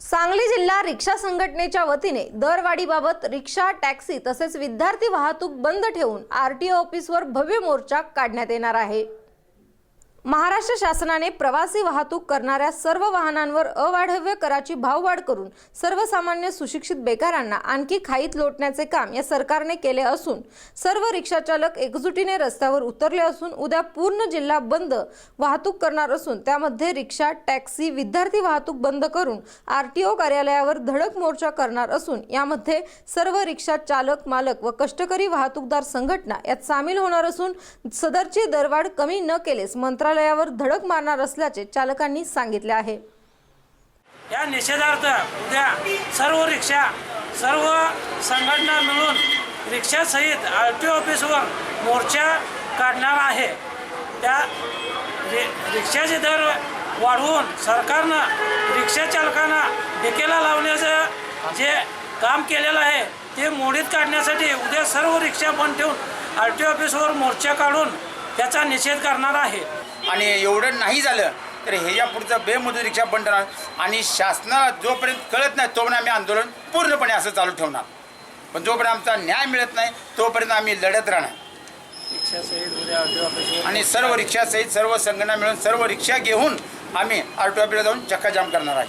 सांगली जिल्हा रिक्षा संघटनेच्या वतीने दरवाढीबाबत रिक्षा टॅक्सी तसेच विद्यार्थी वाहतूक बंद ठेवून आरटीओ ऑफिसवर भव्य मोर्चा काढण्यात येणार आहे. महाराष्ट्र शासनाने प्रवासी वाहतूक करणाऱ्या सर्व वाहनांवर अवाढव्य कराची भाववाढ करून सर्वसामान्य सुशिक्षित बेकारांना आणखी खाईत लोटण्याचे काम या सरकारने केले असून सर्व रिक्षाचालक एकजुटीने रस्त्यावर उतरले असून उद्या पूर्ण जिल्हा बंद वाहतूक करणार असून त्यामध्ये रिक्षा टॅक्सी विद्यार्थी वाहतूक बंद करून आरटीओ कार्यालयावर धडक मोर्चा करणार असून यामध्ये सर्व रिक्षा चालक मालक व कष्टकरी वाहतूकदार संघटना यात सामील होणार असून सदरची दरवाढ कमी न केलेस मंत्रालयावर धडक मारणार असल्याचे चालकांनी सांगितले आहे. या निषेधार्थ उद्या सर्व रिक्षा सर्व संघटना मिळून रिक्षासहित आर टी ऑफिसवर मोर्चा काढणार आहे. त्या रि रिक्षाचे दर वाढवून सरकारनं रिक्षा चालकांना लावण्याचं जे काम केलेलं आहे ते मोडीत काढण्यासाठी उद्या सर्व रिक्षा बंद ठेवून आर टी ऑफिसवर मोर्चा काढून त्याचा निषेध करणार आहे. आणि एवढं नाही झालं तर ह्याच्या पुढचं बेमुदत रिक्षा बंद राहणार. आणि शासनाला जोपर्यंत कळत नाही तोपर्यंत आम्ही आंदोलन पूर्णपणे असं चालू ठेवणार. पण जोपर्यंत आमचा न्याय मिळत नाही तोपर्यंत आम्ही लढत राहणार. आणि सर्व रिक्षासहित सर्व संघटना मिळून सर्व रिक्षा घेऊन आम्ही आर टी ऑफिसला जाऊन चक्काजाम करणार आहे.